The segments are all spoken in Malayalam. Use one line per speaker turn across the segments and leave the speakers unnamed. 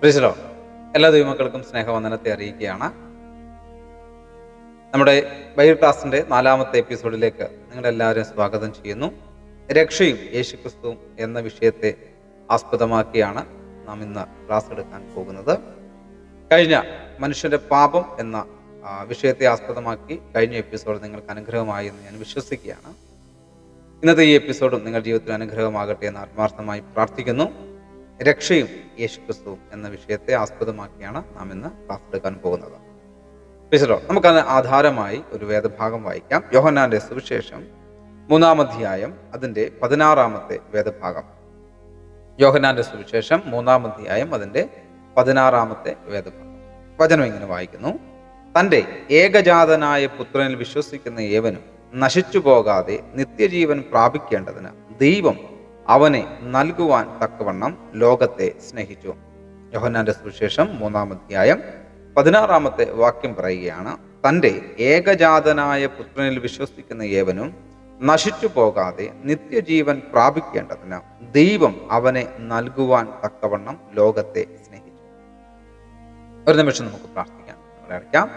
പ്രിസലോ എല്ലാ ദൈവമക്കൾക്കും സ്നേഹവന്ദനത്തെ അറിയിക്കുകയാണ്. നമ്മുടെ ബൈബിൾ ക്ലാസിന്റെ നാലാമത്തെ എപ്പിസോഡിലേക്ക് നിങ്ങളെല്ലാവരും സ്വാഗതം ചെയ്യുന്നു. രക്ഷയും യേശുക്രിസ്തുവും എന്ന വിഷയത്തെ ആസ്പദമാക്കിയാണ് നാം ഇന്ന് ക്ലാസ് എടുക്കാൻ പോകുന്നത്. കഴിഞ്ഞ മനുഷ്യന്റെ പാപം എന്ന വിഷയത്തെ ആസ്പദമാക്കി കഴിഞ്ഞ എപ്പിസോഡ് നിങ്ങൾക്ക് അനുഗ്രഹമായി എന്ന് ഞാൻ വിശ്വസിക്കുകയാണ്. ഇന്നത്തെ ഈ എപ്പിസോഡും നിങ്ങളുടെ ജീവിതത്തിൽ അനുഗ്രഹമാകട്ടെ എന്ന് ആത്മാർത്ഥമായി പ്രാർത്ഥിക്കുന്നു. രക്ഷയും യേശുക്രിസ്തു എന്ന വിഷയത്തെ ആസ്പദമാക്കിയാണ് നാം ഇന്ന് ക്ലാസ് എടുക്കാൻ പോകുന്നത്. പിസലോ നമുക്കത് ആധാരമായി ഒരു വേദഭാഗം വായിക്കാം. യോഹന്നാന്റെ സുവിശേഷം മൂന്നാം അധ്യായം അതിന്റെ പതിനാറാമത്തെ വേദഭാഗം. യോഹന്നാന്റെ സുവിശേഷം മൂന്നാം അധ്യായം അതിന്റെ പതിനാറാമത്തെ വേദഭാഗം. വചനം ഇങ്ങനെ വായിക്കുന്നു. തന്റെ ഏകജാതനായ പുത്രനിൽ വിശ്വസിക്കുന്ന ഏവനും നശിച്ചു പോകാതെ നിത്യജീവൻ പ്രാപിക്കേണ്ടതിന് ദൈവം അവനെ നൽകുവാൻ തക്കവണ്ണം ലോകത്തെ സ്നേഹിച്ചു. യോഹന്നാന്റെ സുവിശേഷം മൂന്നാം അധ്യായം പതിനാറാമത്തെ വാക്യം പറയുകയാണ് തന്റെ ഏകജാതനായ പുത്രനിൽ വിശ്വസിക്കുന്ന ഏവനും നശിച്ചു പോകാതെ നിത്യജീവൻ പ്രാപിക്കേണ്ടതിന് ദൈവം അവനെ നൽകുവാൻ തക്കവണ്ണം ലോകത്തെ സ്നേഹിച്ചു. ഒരു നിമിഷം നമുക്ക് പ്രാർത്ഥിക്കാം അടയ്ക്കാം.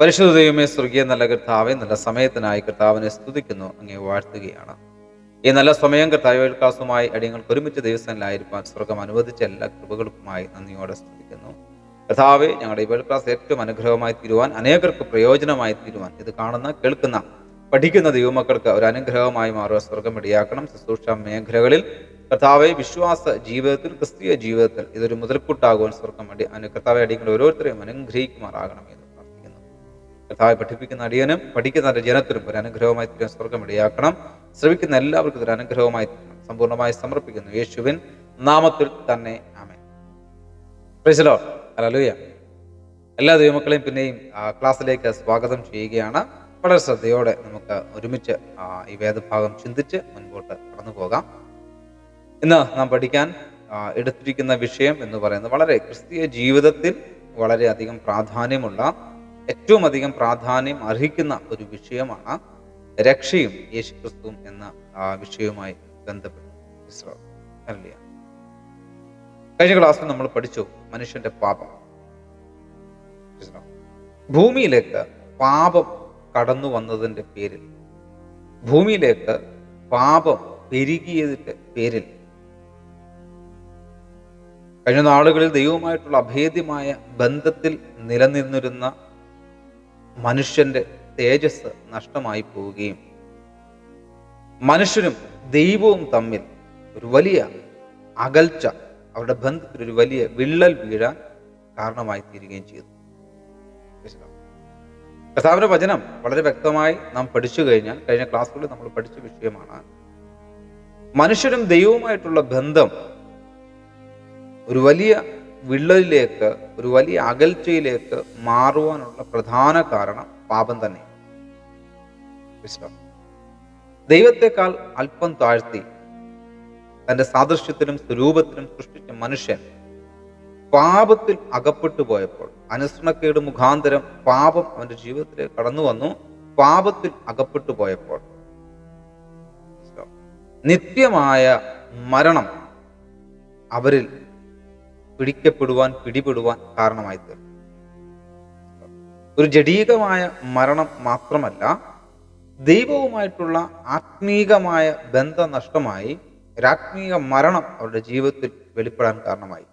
പരിശുദ്ധ ദൈവമേ സ്വർഗീയ നല്ല കർത്താവെ നല്ല സമയത്തിനായി കർത്താവിനെ സ്തുതിക്കുന്നു അങ്ങേ വാഴ്ത്തുകയാണ്. ഈ നല്ല സമയം കർത്താവിൽക്കാസുമായി അടിയങ്ങൾക്ക് ഒരുമിച്ച് ദിവസങ്ങളിലായിരിക്കാൻ സ്വർഗം അനുവദിച്ച എല്ലാ കൃപകൾക്കുമായി നന്ദിയോടെ സ്തുതിക്കുന്നു. കഥാവ് ഞങ്ങളുടെ ഈ ക്ലാസ് ഏറ്റവും അനുഗ്രഹമായി തീരുവാൻ അനേകർക്ക് പ്രയോജനമായി തീരുവാൻ ഇത് കാണുന്ന കേൾക്കുന്ന പഠിക്കുന്ന ദൈവമക്കൾക്ക് ഒരു അനുഗ്രഹമായി മാറുക സ്വർഗം ഇടയാക്കണം. ശുശ്രൂഷ മേഖലകളിൽ കർത്താവെ വിശ്വാസ ജീവിതത്തിൽ ക്രിസ്തീയ ജീവിതത്തിൽ ഇതൊരു മുതൽക്കൂട്ടാകുവാൻ സ്വർഗം അടി അനു- കർത്താവെ അടിയങ്ങൾ ഓരോരുത്തരെയും അനുഗ്രഹിക്കുമാറാകണം കർത്താവെ പഠിപ്പിക്കുന്ന അടിയനും പഠിക്കുന്ന ജനത്തിനും ഒരു അനുഗ്രഹമായി തീരാൻ സ്വർഗം ഇടയാക്കണം ശ്രമിക്കുന്ന എല്ലാവർക്കും ഒരു അനുഗ്രഹമായി സമ്പൂർണമായി സമർപ്പിക്കുന്നു യേശുവിൻ നാമത്തിൽ തന്നെ ആമേ പ്രൈസലോ ഹല്ലേലൂയ എല്ലാ ദൈവമക്കളെയും പിന്നെയും ക്ലാസ്സിലേക്ക് സ്വാഗതം ചെയ്യുകയാണ്. വളരെ ശ്രദ്ധയോടെ നമുക്ക് ഒരുമിച്ച് ഈ വേദഭാഗം ചിന്തിച്ച് മുൻപോട്ട് കടന്നു പോകാം. ഇന്ന് നാം പഠിക്കാൻ എടുത്തിരിക്കുന്ന വിഷയം എന്ന് പറയുന്നത് വളരെ ക്രിസ്തീയ ജീവിതത്തിൽ വളരെയധികം പ്രാധാന്യമുള്ള ഏറ്റവും അധികം പ്രാധാന്യം അർഹിക്കുന്ന ഒരു വിഷയമാണ് രക്ഷയും യേശുക്രിസ്തുവും എന്ന വിഷയവുമായി ബന്ധപ്പെട്ട് കഴിഞ്ഞ ക്ലാസ്സിൽ നമ്മൾ പഠിച്ചു മനുഷ്യന്റെ പാപം. ഭൂമിയിലേക്ക് പാപം കടന്നു വന്നതിന്റെ പേരിൽ. ഭൂമിയിലേക്ക് പാപം പെരുകിയതിന്റെ പേരിൽ. കഴിഞ്ഞ നാളുകളിൽ ദൈവവുമായിട്ടുള്ള അഭേദ്യമായ ബന്ധത്തിൽ നിലനിന്നിരുന്ന മനുഷ്യന്റെ തേജസ് നഷ്ടമായി പോവുകയും മനുഷ്യനും ദൈവവും തമ്മിൽ ഒരു വലിയ അകൽച്ച അവരുടെ ബന്ധത്തിൽ ഒരു വലിയ വിള്ളൽ വീഴാൻ കാരണമായി തീരുകയും ചെയ്തു. കർത്താവിന്റെ വചനം വളരെ വ്യക്തമായി നാം പഠിച്ചു കഴിഞ്ഞാൽ കഴിഞ്ഞ ക്ലാസ്സുകളിൽ നമ്മൾ പഠിച്ച വിഷയമാണ് മനുഷ്യരും ദൈവവുമായിട്ടുള്ള ബന്ധം ഒരു വലിയ വിള്ളലിലേക്ക് ഒരു വലിയ അകൽച്ചയിലേക്ക് മാറുവാനുള്ള പ്രധാന കാരണം പാപം തന്നെ. ദൈവത്തെക്കാൾ അല്പം താഴ്ത്തി തന്റെ സാദൃശ്യത്തിനും സ്വരൂപത്തിനും സൃഷ്ടിച്ച മനുഷ്യൻ പാപത്തിൽ അകപ്പെട്ടു പോയപ്പോൾ അനുസരണക്കേട് മുഖാന്തരം പാപം അവന്റെ ജീവിതത്തിലേക്ക് കടന്നു വന്നു. പാപത്തിൽ അകപ്പെട്ടു പോയപ്പോൾ നിത്യമായ മരണം അവരിൽ പിടിക്കപ്പെടുവാൻ പിടിപെടുവാൻ കാരണമായി തീർന്നു ഒരു ജഡീകമായ മരണം മാത്രമല്ല ദൈവവുമായിട്ടുള്ള ആത്മീകമായ ബന്ധം നഷ്ടമായി ഒരാത്മീക മരണം അവരുടെ ജീവിതത്തിൽ വെളിപ്പെടാൻ കാരണമായി.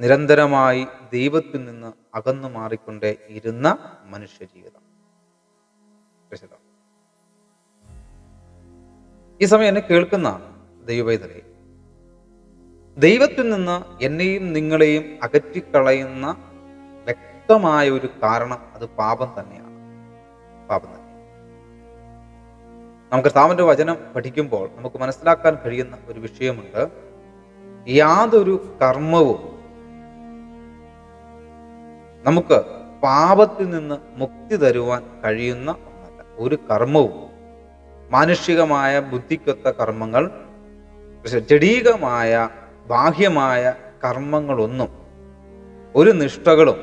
നിരന്തരമായി ദൈവത്തിൽ നിന്ന് അകന്നു മാറിക്കൊണ്ടേ ഇരുന്ന മനുഷ്യ ജീവിതം ഈ സമയം എന്നെ കേൾക്കുന്ന ദൈവവേദരെ ദൈവത്തിൽ നിന്ന് എന്നെയും നിങ്ങളെയും അകറ്റിക്കളയുന്ന വ്യക്തമായ ഒരു കാരണം അത് പാപം തന്നെയാണ്. പാപം തന്നെ. നമുക്ക് താമന്റെ വചനം പഠിക്കുമ്പോൾ നമുക്ക് മനസ്സിലാക്കാൻ കഴിയുന്ന ഒരു വിഷയമുണ്ട്. യാതൊരു കർമ്മവും നമുക്ക് പാപത്തിൽ നിന്ന് മുക്തി തരുവാൻ കഴിയുന്ന ഒന്നല്ല. ഒരു കർമ്മവും മാനുഷികമായ ബുദ്ധിക്കൊത്ത കർമ്മങ്ങൾ ജഡീകമായ ബാഹ്യമായ കർമ്മങ്ങളൊന്നും ഒരു നിഷ്ഠകളും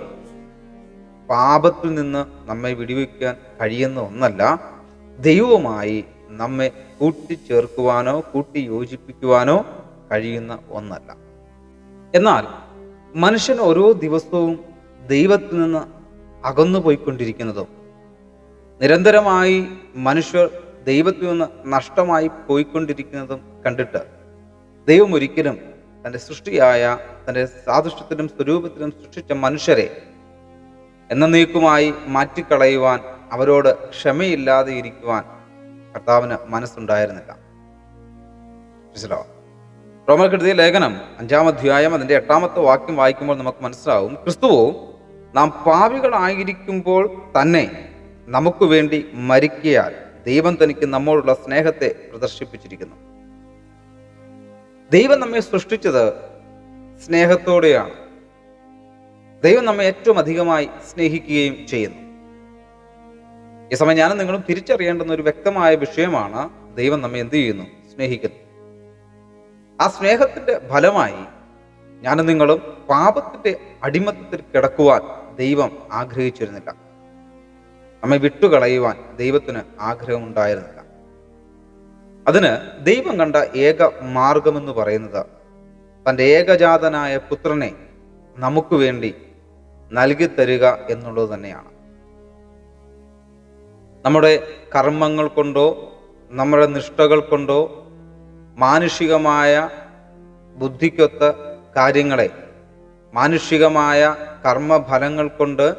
പാപത്തിൽ നിന്ന് നമ്മെ വിടിവെക്കാൻ കഴിയുന്ന ഒന്നല്ല ദൈവവുമായി നമ്മെ കൂട്ടിച്ചേർക്കുവാനോ കൂട്ടി യോജിപ്പിക്കുവാനോ കഴിയുന്ന ഒന്നല്ല. എന്നാൽ മനുഷ്യൻ ഓരോ ദിവസവും ദൈവത്തിൽ നിന്ന് അകന്നു പോയിക്കൊണ്ടിരിക്കുന്നതും നിരന്തരമായി മനുഷ്യർ ദൈവത്തിൽ നിന്ന് നഷ്ടമായി പോയിക്കൊണ്ടിരിക്കുന്നതും കണ്ടിട്ട് ദൈവം ഒരിക്കലും തന്റെ സൃഷ്ടിയായ തന്റെ സാദൃശ്യത്തിലും സ്വരൂപത്തിലും സൃഷ്ടിച്ച മനുഷ്യരെ എന്ന എന്നേക്കുമായി മാറ്റിക്കളയുവാൻ അവരോട് ക്ഷമയില്ലാതെ ഇരിക്കുവാൻ കർത്താവിന് മനസ്സുണ്ടായിരുന്നില്ല. മനസ്സിലാവും റോമർക്കെഴുതിയ ലേഖനം അഞ്ചാം അധ്യായം അതിന്റെ എട്ടാമത്തെ വാക്യം വായിക്കുമ്പോൾ നമുക്ക് മനസ്സിലാവും. ക്രിസ്തുവോ നാം പാവികളായിരിക്കുമ്പോൾ തന്നെ നമുക്ക് വേണ്ടി മരിക്കയാൽ ദൈവം തനിക്ക് നമ്മോടുള്ള സ്നേഹത്തെ പ്രദർശിപ്പിച്ചിരിക്കുന്നു. ദൈവം നമ്മെ സൃഷ്ടിച്ചത് സ്നേഹത്തോടെയാണ്. ദൈവം നമ്മെ ഏറ്റവും അധികമായി സ്നേഹിക്കുകയും ചെയ്യുന്നു. ഈ സമയം ഞാനും നിങ്ങളും തിരിച്ചറിയേണ്ടുന്ന ഒരു വ്യക്തമായ വിഷയമാണ് ദൈവം നമ്മെ എന്ത് ചെയ്യുന്നു? സ്നേഹിക്കുന്നു. ആ സ്നേഹത്തിന്റെ ഫലമായി ഞാനും നിങ്ങളും പാപത്തിന്റെ അടിമത്തത്തിൽ കിടക്കുവാൻ ദൈവം ആഗ്രഹിച്ചിരുന്നില്ല. നമ്മെ വിട്ടുകളയുവാൻ ദൈവത്തിന് ആഗ്രഹമുണ്ടായിരുന്നില്ല. അതിന് ദൈവം കണ്ട ഏക മാർഗമെന്ന് പറയുന്നത്. തന്റെ ഏകജാതനായ പുത്രനെ നമുക്ക് വേണ്ടി നൽകി തരിക എന്നുള്ളത് തന്നെയാണ്. നമ്മുടെ കർമ്മങ്ങൾ കൊണ്ടോ നമ്മുടെ നിഷ്ഠകൾ കൊണ്ടോ മാനുഷികമായ ബുദ്ധിക്കൊത്ത കാര്യങ്ങളെ മാനുഷികമായ കർമ്മഫലങ്ങൾ കൊണ്ട്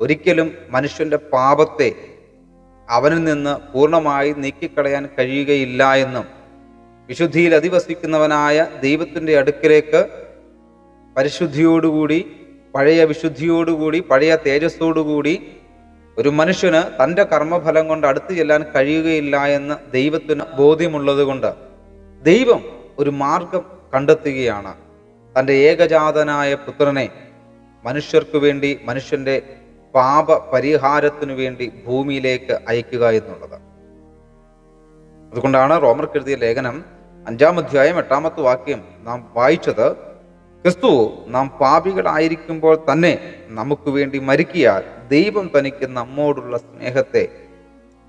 ഒരിക്കലും മനുഷ്യന്റെ പാപത്തെ അവനിൽ നിന്ന് പൂർണമായി നീക്കിക്കളയാൻ കഴിയുകയില്ല എന്നും വിശുദ്ധിയിൽ അധിവസിക്കുന്നവനായ ദൈവത്തിന്റെ അടുക്കിലേക്ക് പരിശുദ്ധിയോടുകൂടി പഴയ വിശുദ്ധിയോടുകൂടി പഴയ തേജസ്സോടുകൂടി ഒരു മനുഷ്യന് തന്റെ കർമ്മഫലം കൊണ്ട് അടുത്തു ചെല്ലാൻ കഴിയുകയില്ല എന്ന് ദൈവത്തിന് ബോധ്യമുള്ളതുകൊണ്ട് ദൈവം ഒരു മാർഗം കണ്ടെത്തുകയാണ്. തന്റെ ഏകജാതനായ പുത്രനെ മനുഷ്യർക്ക് വേണ്ടി മനുഷ്യന്റെ പാപ പരിഹാരത്തിനു വേണ്ടി ഭൂമിയിലേക്ക് അയക്കുക എന്നുള്ളത്. അതുകൊണ്ടാണ് റോമർക്ക് എഴുതിയ ലേഖനം അഞ്ചാം അധ്യായം എട്ടാമത്തെ വാക്യം നാം വായിച്ചത് ക്രിസ്തു നാം പാപികളായിരിക്കുമ്പോൾ തന്നെ നമുക്ക് വേണ്ടി മരിക്കിയാൽ ദൈവം തനിക്ക് നമ്മോടുള്ള സ്നേഹത്തെ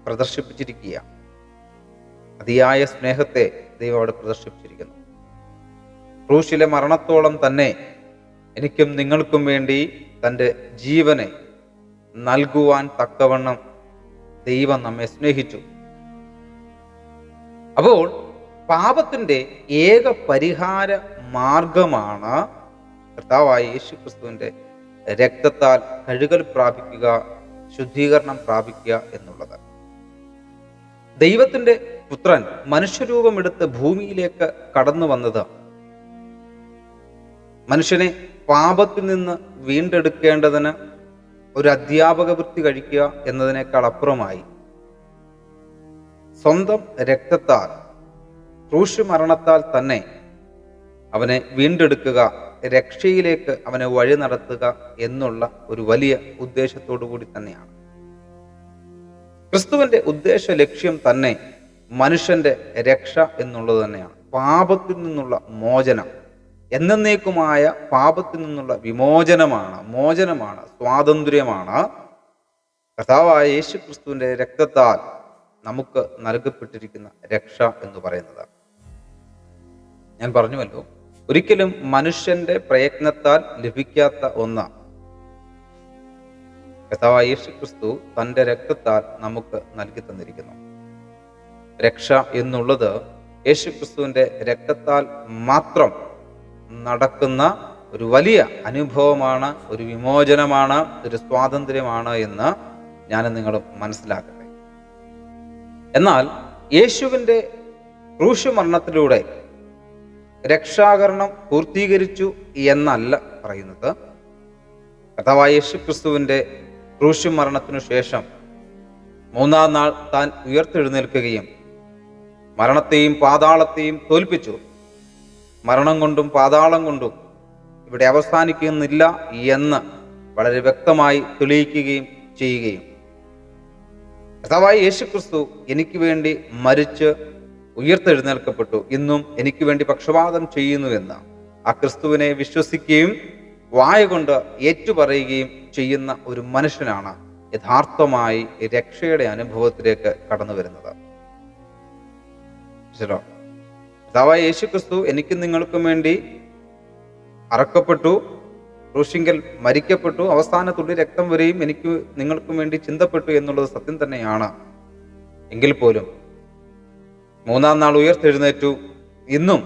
പ്രദർശിപ്പിച്ചിരിക്കുക അതിയായ സ്നേഹത്തെ ദൈവം അവിടെ പ്രദർശിപ്പിച്ചിരിക്കുന്നു. ക്രൂശിലെ മരണത്തോളം തന്നെ എനിക്കും നിങ്ങൾക്കും വേണ്ടി തന്റെ ജീവനെ നൽകുവാൻ തക്കവണ്ണം ദൈവം നമ്മെ സ്നേഹിച്ചു. അപ്പോൾ പാപത്തിന്റെ ഏക പരിഹാര മാർഗമാണ് കർത്താവായ യേശു ക്രിസ്തുവിന്റെ രക്തത്താൽ കഴുകൽ പ്രാപിക്കുക ശുദ്ധീകരണം പ്രാപിക്കുക എന്നുള്ളത്. ദൈവത്തിന്റെ പുത്രൻ മനുഷ്യരൂപമെടുത്ത് ഭൂമിയിലേക്ക് കടന്നു വന്നത് മനുഷ്യനെ പാപത്തിൽ നിന്ന് വീണ്ടെടുക്കേണ്ടതിന് ഒരു അധ്യാപക വൃത്തി കഴിക്കുക എന്നതിനേക്കാൾ അപ്പുറമായി. സ്വന്തം രക്തത്താൽ ക്രൂശ് മരണത്താൽ തന്നെ അവനെ വീണ്ടെടുക്കുക രക്ഷയിലേക്ക് അവനെ വഴി നടത്തുക എന്നുള്ള ഒരു വലിയ ഉദ്ദേശത്തോടു കൂടി തന്നെയാണ്. ക്രിസ്തുവിന്റെ ഉദ്ദേശ ലക്ഷ്യം തന്നെ മനുഷ്യന്റെ രക്ഷ എന്നുള്ളത് തന്നെയാണ്. പാപത്തിൽ നിന്നുള്ള മോചനം. എന്നേക്കുമായ പാപത്തിൽ നിന്നുള്ള വിമോചനമാണ് മോചനമാണ് സ്വാതന്ത്ര്യമാണ്. കഥാവായ യേശു ക്രിസ്തുവിന്റെ രക്തത്താൽ നമുക്ക് നൽകപ്പെട്ടിരിക്കുന്ന രക്ഷ എന്ന് പറയുന്നത്. ഞാൻ പറഞ്ഞുവല്ലോ ഒരിക്കലും മനുഷ്യന്റെ പ്രയത്നത്താൽ ലഭിക്കാത്ത ഒന്ന്. കഥാവായ യേശു ക്രിസ്തു തന്റെ രക്തത്താൽ നമുക്ക് നൽകി തന്നിരിക്കുന്നു. രക്ഷ എന്നുള്ളത് യേശു ക്രിസ്തുവിന്റെ രക്തത്താൽ മാത്രം നടക്കുന്ന ഒരു വലിയ അനുഭവമാണ് ഒരു വിമോചനമാണ് ഒരു സ്വാതന്ത്ര്യമാണ് എന്ന് ഞാൻ നിങ്ങൾ മനസ്സിലാക്കട്ടെ. എന്നാൽ യേശുവിന്റെ ക്രൂശ് മരണത്തിലൂടെ രക്ഷാകരണം പൂർത്തീകരിച്ചു എന്നല്ല പറയുന്നത്. അഥവാ യേശു ക്രിസ്തുവിന്റെ ക്രൂശ് മരണത്തിനു ശേഷം മൂന്നാം നാൾ താൻ ഉയർത്തെഴുന്നേൽക്കുകയും മരണത്തെയും പാതാളത്തെയും തോൽപ്പിച്ചു. മരണം കൊണ്ടും പാതാളം കൊണ്ടും ഇവിടെ അവസാനിക്കുന്നില്ല എന്ന് വളരെ വ്യക്തമായി തെളിയിക്കുകയും ചെയ്യുകയും. കർത്താവായ യേശുക്രിസ്തു എനിക്ക് വേണ്ടി മരിച്ച് ഉയർത്തെഴുന്നേൽക്കപ്പെട്ടു. ഇന്നും എനിക്ക് വേണ്ടി പക്ഷപാതം ചെയ്യുന്നുവെന്ന് ആ ക്രിസ്തുവിനെ വിശ്വസിക്കുകയും വായ കൊണ്ട് ഏറ്റുപറയുകയും ചെയ്യുന്ന ഒരു മനുഷ്യനാണ് യഥാർത്ഥമായി രക്ഷയുടെ അനുഭവത്തിലേക്ക് കടന്നു വരുന്നത് ശരോ കർത്താവായ യേശു ക്രിസ്തു എനിക്കും നിങ്ങൾക്കും വേണ്ടി അറക്കപ്പെട്ടു ക്രൂശിങ്കൽ മരിക്കപ്പെട്ടു അവസാന തുള്ളി രക്തം വരെയും എനിക്ക് നിങ്ങൾക്കും വേണ്ടി ചിന്തപ്പെട്ടു എന്നുള്ളത് സത്യം തന്നെയാണ്. എങ്കിൽ പോലും മൂന്നാം നാൾ ഉയർത്തെഴുന്നേറ്റു. ഇന്നും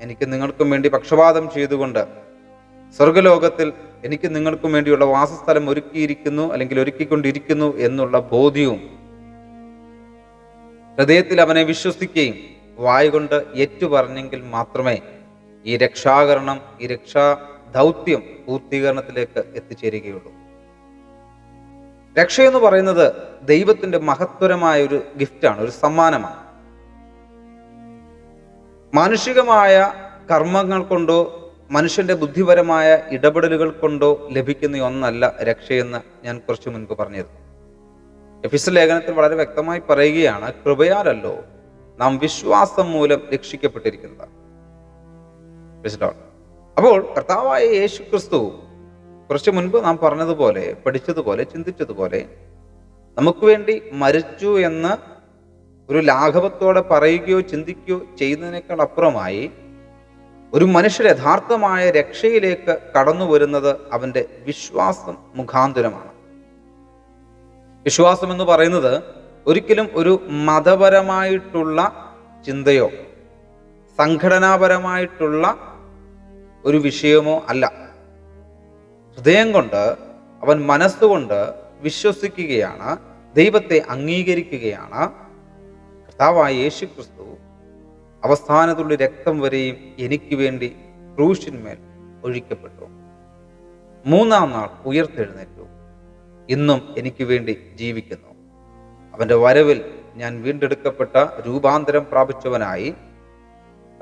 എനിക്ക് നിങ്ങൾക്കും വേണ്ടി പക്ഷപാതം ചെയ്തുകൊണ്ട് സ്വർഗലോകത്തിൽ എനിക്ക് നിങ്ങൾക്കും വേണ്ടിയുള്ള വാസസ്ഥലം ഒരുക്കിയിരിക്കുന്നു അല്ലെങ്കിൽ ഒരുക്കിക്കൊണ്ടിരിക്കുന്നു എന്നുള്ള ബോധ്യവും ഹൃദയത്തിൽ അവനെ വിശ്വസിക്കുകയും വായുകൊണ്ട് ഏറ്റുപറഞ്ഞെങ്കിൽ മാത്രമേ ഈ രക്ഷാകരണം ഈ രക്ഷാ ദൗത്യം പൂർത്തീകരണത്തിലേക്ക് എത്തിച്ചേരുകയുള്ളൂ. രക്ഷയെന്ന് പറയുന്നത് ദൈവത്തിന്റെ മഹത്വരമായ ഒരു ഗിഫ്റ്റാണ് ഒരു സമ്മാനമാണ്. മാനുഷികമായ കർമ്മങ്ങൾ കൊണ്ടോ മനുഷ്യന്റെ ബുദ്ധിപരമായ ഇടപെടലുകൾ കൊണ്ടോ ലഭിക്കുന്ന ഒന്നല്ല രക്ഷയെന്ന് ഞാൻ കുറച്ചു മുൻപ് പറഞ്ഞത് എഫിസ് ലേഖനത്തിൽ വളരെ വ്യക്തമായി പറയുകയാണ് കൃപയാലല്ലോ നാം വിശ്വാസം മൂലം രക്ഷിക്കപ്പെട്ടിരിക്കുന്നത് അപ്പോൾ കർത്താവായ യേശു ക്രിസ്തു കുറച്ചു മുൻപ് നാം പറഞ്ഞതുപോലെ പഠിച്ചതുപോലെ ചിന്തിച്ചതുപോലെ നമുക്ക് വേണ്ടി മരിച്ചു എന്ന് ഒരു ലാഘവത്തോടെ പറയുകയോ ചിന്തിക്കുകയോ ചെയ്യുന്നതിനേക്കാൾ അപ്പുറമായി ഒരു മനുഷ്യർ യഥാർത്ഥമായ രക്ഷയിലേക്ക് കടന്നു വരുന്നത് അവന്റെ വിശ്വാസം മുഖാന്തരമാണ്. വിശ്വാസം എന്ന് പറയുന്നത് ഒരിക്കലും ഒരു മതപരമായിട്ടുള്ള ചിന്തയോ സംഘടനാപരമായിട്ടുള്ള ഒരു വിഷയമോ അല്ല. ഹൃദയം കൊണ്ട് അവൻ മനസ്സുകൊണ്ട് വിശ്വസിക്കുകയാണ് ദൈവത്തെ അംഗീകരിക്കുകയാണ്. കർത്താവായ യേശു ക്രിസ്തു അവസാനത്തുള്ള രക്തം വരെയും എനിക്ക് വേണ്ടി ക്രൂശിന്മേൽ ഒഴിക്കപ്പെട്ടു. മൂന്നാം നാൾ ഉയർത്തെഴുന്നേറ്റു. ഇന്നും എനിക്ക് വേണ്ടി ജീവിക്കുന്നു. അവന്റെ വരവിൽ ഞാൻ വീണ്ടെടുക്കപ്പെട്ട രൂപാന്തരം പ്രാപിച്ചവനായി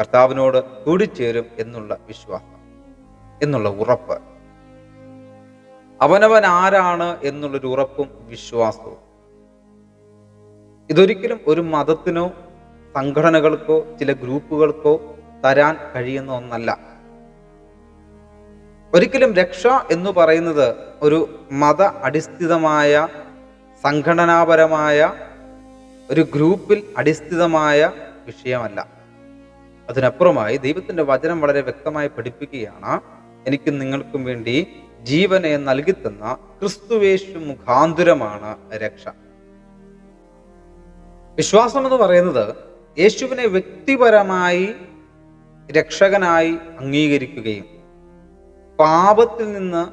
കർത്താവിനോട് കൂടിച്ചേരും എന്നുള്ള വിശ്വാസം എന്നുള്ള ഉറപ്പ്. അവനവൻ ആരാണ് എന്നുള്ളൊരു ഉറപ്പും വിശ്വാസവും. ഇതൊരിക്കലും ഒരു മതത്തിനോ സംഘടനകൾക്കോ ചില ഗ്രൂപ്പുകൾക്കോ തരാൻ കഴിയുന്ന ഒന്നല്ല. ഒരിക്കലും രക്ഷ എന്ന് പറയുന്നത് ഒരു മത അടിസ്ഥിതമായ സംഘടനാപരമായ ഒരു ഗ്രൂപ്പിൽ അടിസ്ഥിതമായ വിഷയമല്ല. അതിനപ്പുറമായി ദൈവത്തിന്റെ വചനം വളരെ വ്യക്തമായി പഠിപ്പിക്കുകയാണ്. എനിക്കും നിങ്ങൾക്കും വേണ്ടി ജീവനെ നൽകിത്തന്ന ക്രിസ്തുവേഷു മുഖാന്തുരമാണ് രക്ഷ. വിശ്വാസം എന്ന് പറയുന്നത് യേശുവിനെ വ്യക്തിപരമായി രക്ഷകനായി അംഗീകരിക്കുകയും പാപത്തിൽ നിന്ന്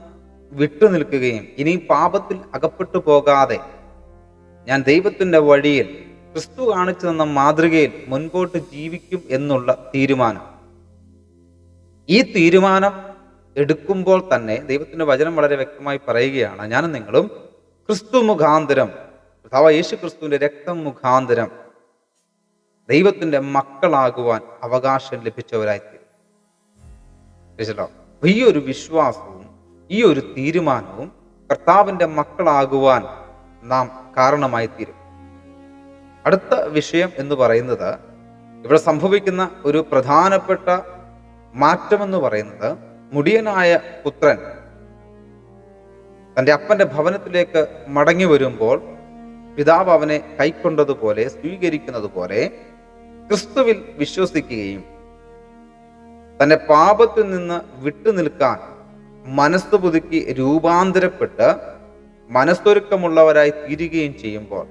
വിട്ടുനിൽക്കുകയും ഇനി പാപത്തിൽ അകപ്പെട്ടു പോകാതെ ഞാൻ ദൈവത്തിന്റെ വഴിയിൽ ക്രിസ്തു കാണിച്ചു തന്ന മാതൃകയിൽ മുൻപോട്ട് ജീവിക്കും എന്നുള്ള തീരുമാനം. ഈ തീരുമാനം എടുക്കുമ്പോൾ തന്നെ ദൈവത്തിന്റെ വചനം വളരെ വ്യക്തമായി പറയുകയാണ് ഞാനും നിങ്ങളും ക്രിസ്തു മുഖാന്തരം അഥവാ യേശു ക്രിസ്തുവിന്റെ രക്തം മുഖാന്തരം ദൈവത്തിന്റെ മക്കളാകുവാൻ അവകാശം ലഭിച്ചവരായിത്തീരും. ഈ ഒരു വിശ്വാസവും ഈ ഒരു തീരുമാനവും കർത്താവിന്റെ മക്കളാകുവാൻ നാം കാരണമായി തീരും അടുത്ത വിഷയം എന്ന് പറയുന്നത് ഇവിടെ സംഭവിക്കുന്ന ഒരു പ്രധാനപ്പെട്ട മാറ്റമെന്ന് പറയുന്നത് മുടിയനായ പുത്രൻ തന്റെ അപ്പന്റെ ഭവനത്തിലേക്ക് മടങ്ങി വരുമ്പോൾ പിതാവ് അവനെ കൈക്കൊണ്ടതുപോലെ സ്വീകരിക്കുന്നത് പോലെ ക്രിസ്തുവിൽ വിശ്വസിക്കുകയും തന്റെ പാപത്തിൽ നിന്ന് വിട്ടുനിൽക്കാൻ മനസ്സ് പുതുക്കി രൂപാന്തരപ്പെട്ട് മനസ്സൊരുക്കമുള്ളവരായി തീരുകയും ചെയ്യുമ്പോൾ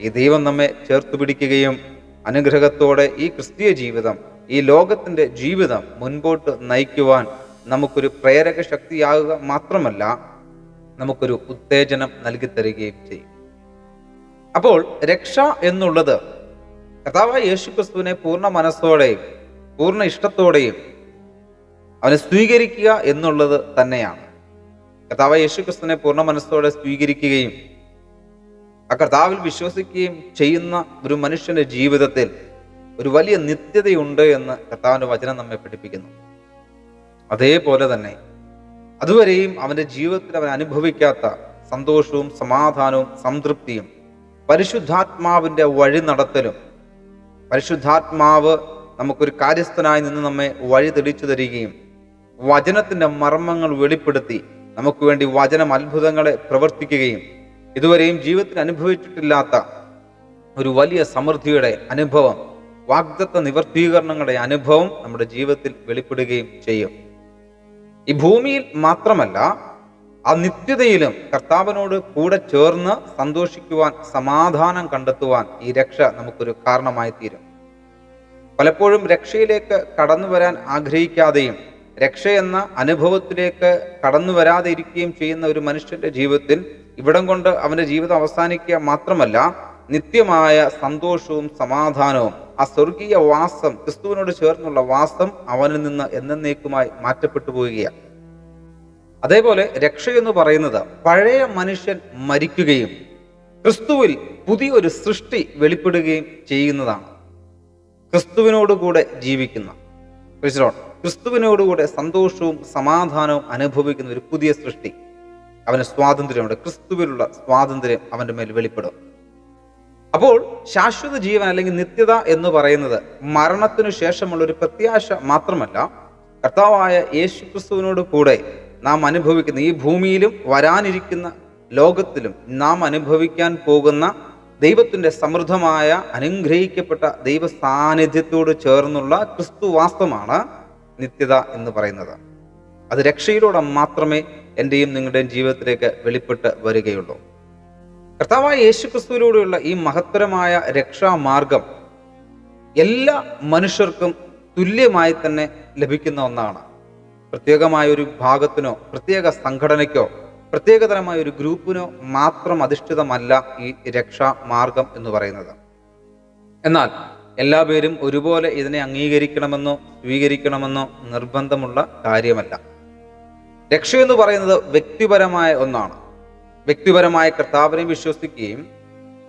ഈ ദൈവം നമ്മെ ചേർത്ത് പിടിക്കുകയും അനുഗ്രഹത്തോടെ ഈ ക്രിസ്തീയ ജീവിതം ഈ ലോകത്തിന്റെ ജീവിതം മുൻപോട്ട് നയിക്കുവാൻ നമുക്കൊരു പ്രേരക ശക്തിയാകുക മാത്രമല്ല നമുക്കൊരു ഉത്തേജനം നൽകി തരികയും ചെയ്യും. അപ്പോൾ രക്ഷ എന്നുള്ളത് കഥാവായ യേശു ക്രിസ്തുവിനെ പൂർണ മനസ്സോടെയും പൂർണ ഇഷ്ടത്തോടെയും അവനെ സ്വീകരിക്കുക എന്നുള്ളത് തന്നെയാണ്. കർത്താവ് യേശു ക്രിസ്തുവിനെ പൂർണ മനസ്സോടെ സ്വീകരിക്കുകയും ആ കർത്താവിൽ വിശ്വസിക്കുകയും ചെയ്യുന്ന ഒരു മനുഷ്യന്റെ ജീവിതത്തിൽ ഒരു വലിയ നിത്യതയുണ്ട് എന്ന് കർത്താവിന്റെ വചനം നമ്മെ പഠിപ്പിക്കുന്നു. അതേപോലെ തന്നെ അതുവരെയും അവന്റെ ജീവിതത്തിൽ അവൻ അനുഭവിക്കാത്ത സന്തോഷവും സമാധാനവും സംതൃപ്തിയും പരിശുദ്ധാത്മാവിന്റെ വഴി നടത്തലും പരിശുദ്ധാത്മാവ് നമുക്കൊരു കാര്യസ്ഥനായി നിന്ന് നമ്മെ വഴി തെളിച്ചു തരികയും വചനത്തിന്റെ മർമ്മങ്ങൾ വെളിപ്പെടുത്തി നമുക്ക് വേണ്ടി വചനം അത്ഭുതങ്ങളെ പ്രവർത്തിക്കുകയും ഇതുവരെയും ജീവിതത്തിൽ അനുഭവിച്ചിട്ടില്ലാത്ത ഒരു വലിയ സമൃദ്ധിയുടെ അനുഭവം വാഗ്ദത്ത നിവർത്തീകരണങ്ങളുടെ അനുഭവം നമ്മുടെ ജീവിതത്തിൽ വെളിപ്പെടുകയും ചെയ്യും. ഈ ഭൂമിയിൽ മാത്രമല്ല ആ നിത്യതയിലും കർത്താവിനോട് കൂടെ ചേർന്ന് സന്തോഷിക്കുവാൻ സമാധാനം കണ്ടെത്തുവാൻ ഈ രക്ഷ നമുക്കൊരു കാരണമായി തീരും. പലപ്പോഴും രക്ഷയിലേക്ക് കടന്നു വരാൻ ആഗ്രഹിക്കാതെയും രക്ഷ എന്ന അനുഭവത്തിലേക്ക് കടന്നു വരാതെ ഇരിക്കുകയും ചെയ്യുന്ന ഒരു മനുഷ്യന്റെ ജീവിതത്തിൽ ഇവിടം കൊണ്ട് അവന്റെ ജീവിതം അവസാനിക്കുക മാത്രമല്ല നിത്യമായ സന്തോഷവും സമാധാനവും ആ സ്വർഗീയ വാസം ക്രിസ്തുവിനോട് ചേർന്നുള്ള വാസം അവനിൽ നിന്ന് എന്നേക്കുമായി മാറ്റപ്പെട്ടു പോവുകയാണ്. അതേപോലെ രക്ഷ എന്ന് പറയുന്നത് പഴയ മനുഷ്യൻ മരിക്കുകയും ക്രിസ്തുവിൽ പുതിയൊരു സൃഷ്ടി വെളിപ്പെടുകയും ചെയ്യുന്നതാണ്. ക്രിസ്തുവിനോടുകൂടെ ജീവിക്കുന്ന. ക്രിസ്തുവിനോടുകൂടെ സന്തോഷവും സമാധാനവും അനുഭവിക്കുന്ന ഒരു പുതിയ സൃഷ്ടി. അവന് സ്വാതന്ത്ര്യമുണ്ട് ക്രിസ്തുവിലുള്ള സ്വാതന്ത്ര്യം അവന്റെ മേൽ വെളിപ്പെടും. അപ്പോൾ ശാശ്വത ജീവൻ അല്ലെങ്കിൽ നിത്യത എന്ന് പറയുന്നത് മരണത്തിനു ശേഷമുള്ള ഒരു പ്രത്യാശ മാത്രമല്ല കർത്താവായ യേശു ക്രിസ്തുവിനോട് കൂടെ നാം അനുഭവിക്കുന്ന ഈ ഭൂമിയിലും വരാനിരിക്കുന്ന ലോകത്തിലും നാം അനുഭവിക്കാൻ പോകുന്ന ദൈവത്തിന്റെ സമൃദ്ധമായ അനുഗ്രഹിക്കപ്പെട്ട ദൈവ സാന്നിധ്യത്തോട് ചേർന്നുള്ള ക്രിസ്തു വാസ്തവമാണ് നിത്യത എന്ന് പറയുന്നത്. അത് രക്ഷയിലൂടെ മാത്രമേ എന്റെയും നിങ്ങളുടെയും ജീവിതത്തിലേക്ക് വെളിപ്പെട്ട് വരികയുള്ളൂ. കർത്താവായ യേശു ക്രിസ്തുവിലൂടെയുള്ള ഈ മഹത്തരമായ രക്ഷാമാർഗം എല്ലാ മനുഷ്യർക്കും തുല്യമായി തന്നെ ലഭിക്കുന്ന ഒന്നാണ്. പ്രത്യേകമായ ഒരു ഭാഗത്തിനോ പ്രത്യേക സംഘടനയ്ക്കോ പ്രത്യേകതരമായ ഒരു ഗ്രൂപ്പിനോ മാത്രം അധിഷ്ഠിതമല്ല ഈ രക്ഷാമാർഗം എന്ന് പറയുന്നത്. എന്നാൽ എല്ലാ പേരും ഒരുപോലെ ഇതിനെ അംഗീകരിക്കണമെന്നോ സ്വീകരിക്കണമെന്നോ നിർബന്ധമുള്ള കാര്യമല്ല. രക്ഷയെന്ന് പറയുന്നത് വ്യക്തിപരമായ ഒന്നാണ്. വ്യക്തിപരമായ കർത്താവിനെ വിശ്വസിക്കുകയും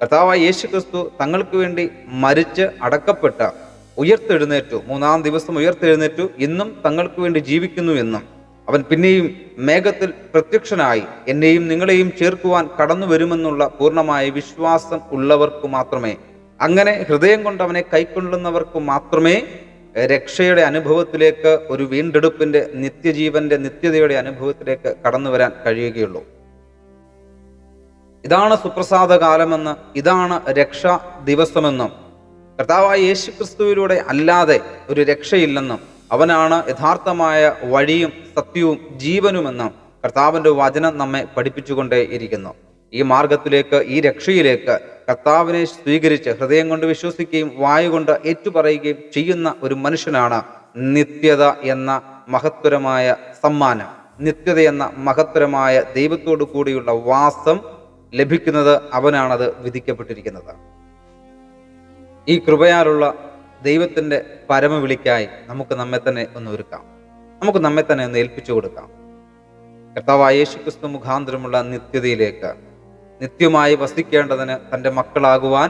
കർത്താവായ യേശു ക്രിസ്തു തങ്ങൾക്ക് വേണ്ടി മരിച്ച് അടക്കപ്പെട്ട ഉയർത്തെഴുന്നേറ്റു. മൂന്നാം ദിവസം ഉയർത്തെഴുന്നേറ്റു. ഇന്നും തങ്ങൾക്ക് വേണ്ടി ജീവിക്കുന്നു എന്നും. അവൻ പിന്നെയും മേഘത്തിൽ പ്രത്യക്ഷനായി. എന്നെയും നിങ്ങളെയും ചേർക്കുവാൻ കടന്നു വരുമെന്നുള്ള പൂർണമായ വിശ്വാസം ഉള്ളവർക്ക് മാത്രമേ അങ്ങനെ ഹൃദയം കൊണ്ട് അവനെ കൈക്കൊള്ളുന്നവർക്ക് മാത്രമേ രക്ഷയുടെ അനുഭവത്തിലേക്ക് ഒരു വീണ്ടെടുപ്പിന്റെ നിത്യജീവന്റെ നിത്യതയുടെ അനുഭവത്തിലേക്ക് കടന്നു വരാൻ കഴിയുകയുള്ളൂ. ഇതാണ് സുപ്രസാദ കാലമെന്ന് ഇതാണ് രക്ഷ ദിവസമെന്നും കർത്താവായ യേശു ക്രിസ്തുവിലൂടെ അല്ലാതെ ഒരു രക്ഷയില്ലെന്നും അവനാണ് യഥാർത്ഥമായ വഴിയും സത്യവും ജീവനുമെന്നും കർത്താവിന്റെ വചനം നമ്മെ പഠിപ്പിച്ചുകൊണ്ടേ ഇരിക്കുന്നു ഈ മാർഗത്തിലേക്ക് ഈ രക്ഷയിലേക്ക് കർത്താവിനെ സ്വീകരിച്ച് ഹൃദയം കൊണ്ട് വിശ്വസിക്കുകയും വായു കൊണ്ട് ഏറ്റുപറയുകയും ചെയ്യുന്ന ഒരു മനുഷ്യനാണ് നിത്യത എന്ന മഹത്വരമായ സമ്മാനം. നിത്യത എന്ന മഹത്തരമായ ദൈവത്തോടു കൂടിയുള്ള വാസം ലഭിക്കുന്നത് അവനാണത് വിധിക്കപ്പെട്ടിരിക്കുന്നത്. ഈ കൃപയാലുള്ള ദൈവത്തിന്റെ പരമവിളിക്കായി നമുക്ക് നമ്മെ തന്നെ ഒന്ന് ഒരുക്കാം. നമുക്ക് നമ്മെ തന്നെ ഒന്ന് ഏൽപ്പിച്ചു കൊടുക്കാം. കർത്താവായ യേശു ക്രിസ്തു മുഖാന്തരമുള്ള നിത്യതയിലേക്ക് നിത്യമായി വസിക്കേണ്ടതിന് തന്റെ മക്കളാകുവാൻ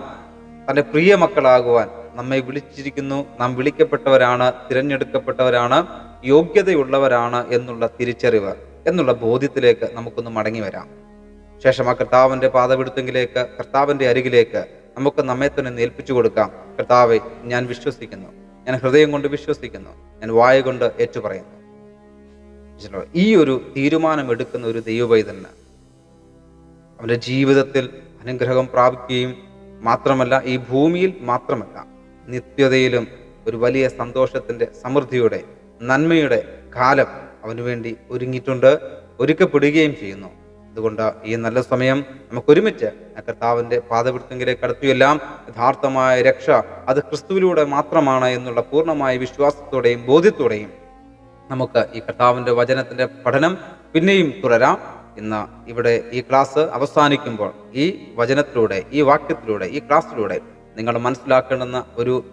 തന്റെ പ്രിയ മക്കളാകുവാൻ നമ്മെ വിളിച്ചിരിക്കുന്നു. നാം വിളിക്കപ്പെട്ടവരാണ് തിരഞ്ഞെടുക്കപ്പെട്ടവരാണ് യോഗ്യതയുള്ളവരാണ് എന്നുള്ള തിരിച്ചറിവ് എന്നുള്ള ബോധ്യത്തിലേക്ക് നമുക്കൊന്ന് മടങ്ങി വരാം. ശേഷം ആ കർത്താവിന്റെ പാതപിടുത്തെങ്കിലേക്ക് കർത്താവിന്റെ അരികിലേക്ക് നമുക്ക് നമ്മെ തന്നെ ഏൽപ്പിച്ചു കൊടുക്കാം. കർത്താവെ ഞാൻ വിശ്വസിക്കുന്നു. ഞാൻ ഹൃദയം കൊണ്ട് വിശ്വസിക്കുന്നു. ഞാൻ വായ കൊണ്ട് ഏറ്റുപറയുന്നു? ഈ ഒരു തീരുമാനം എടുക്കുന്ന ഒരു ദൈവവൈതന് അവന്റെ ജീവിതത്തിൽ അനുഗ്രഹം പ്രാപിക്കുകയും മാത്രമല്ല ഈ ഭൂമിയിൽ മാത്രമല്ല നിത്യതയിലും ഒരു വലിയ സന്തോഷത്തിന്റെ സമൃദ്ധിയുടെ നന്മയുടെ കാലം അവന് വേണ്ടി ഒരുങ്ങിയിട്ടുണ്ട് ഒരുക്കപ്പെടുകയും ചെയ്യുന്നു. അതുകൊണ്ട് ഈ നല്ല സമയം നമുക്ക് ഒരുമിച്ച് കർത്താവിന്റെ കർത്താവിന്റെ പാദപിടുത്തെങ്കിലേക്ക് കടത്തിയെല്ലാം യഥാർത്ഥമായ രക്ഷ അത് ക്രിസ്തുവിലൂടെ മാത്രമാണ് എന്നുള്ള പൂർണമായ വിശ്വാസത്തോടെയും ബോധ്യത്തോടെയും നമുക്ക് ഈ കർത്താവിന്റെ വചനത്തിന്റെ പഠനം പിന്നെയും തുടരാം. ഇന്ന് ഇവിടെ ഈ ക്ലാസ് അവസാനിക്കുമ്പോൾ ഈ വചനത്തിലൂടെ ഈ വാക്യത്തിലൂടെ ഈ ക്ലാസ്സിലൂടെ നിങ്ങൾ മനസ്സിലാക്കേണ്ടുന്ന ഒരു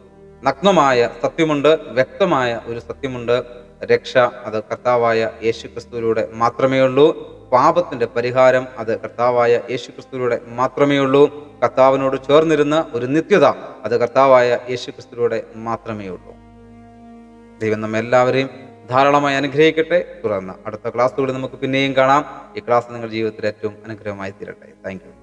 നഗ്നമായ സത്യമുണ്ട് വ്യക്തമായ ഒരു സത്യമുണ്ട്. രക്ഷ അത് കർത്താവായ യേശു ക്രിസ്തുവിലൂടെ മാത്രമേ ഉള്ളൂ. പാപത്തിന്റെ പരിഹാരം അത് കർത്താവായ യേശു ക്രിസ്തുവിലൂടെ മാത്രമേ ഉള്ളൂ. കർത്താവിനോട് ചേർന്നിരുന്ന ഒരു നിത്യത അത് കർത്താവായ യേശു ക്രിസ്തുവിലൂടെ മാത്രമേ ഉള്ളൂ. ദൈവം നമ്മെ എല്ലാവരെയും ധാരാളമായി അനുഗ്രഹിക്കട്ടെ. തുടർന്ന് അടുത്ത ക്ലാസ്സുകളിൽ നമുക്ക് പിന്നെയും കാണാം. ഈ ക്ലാസ് നിങ്ങളുടെ ജീവിതത്തിൽ ഏറ്റവും അനുഗ്രഹമായി തീരട്ടെ. താങ്ക്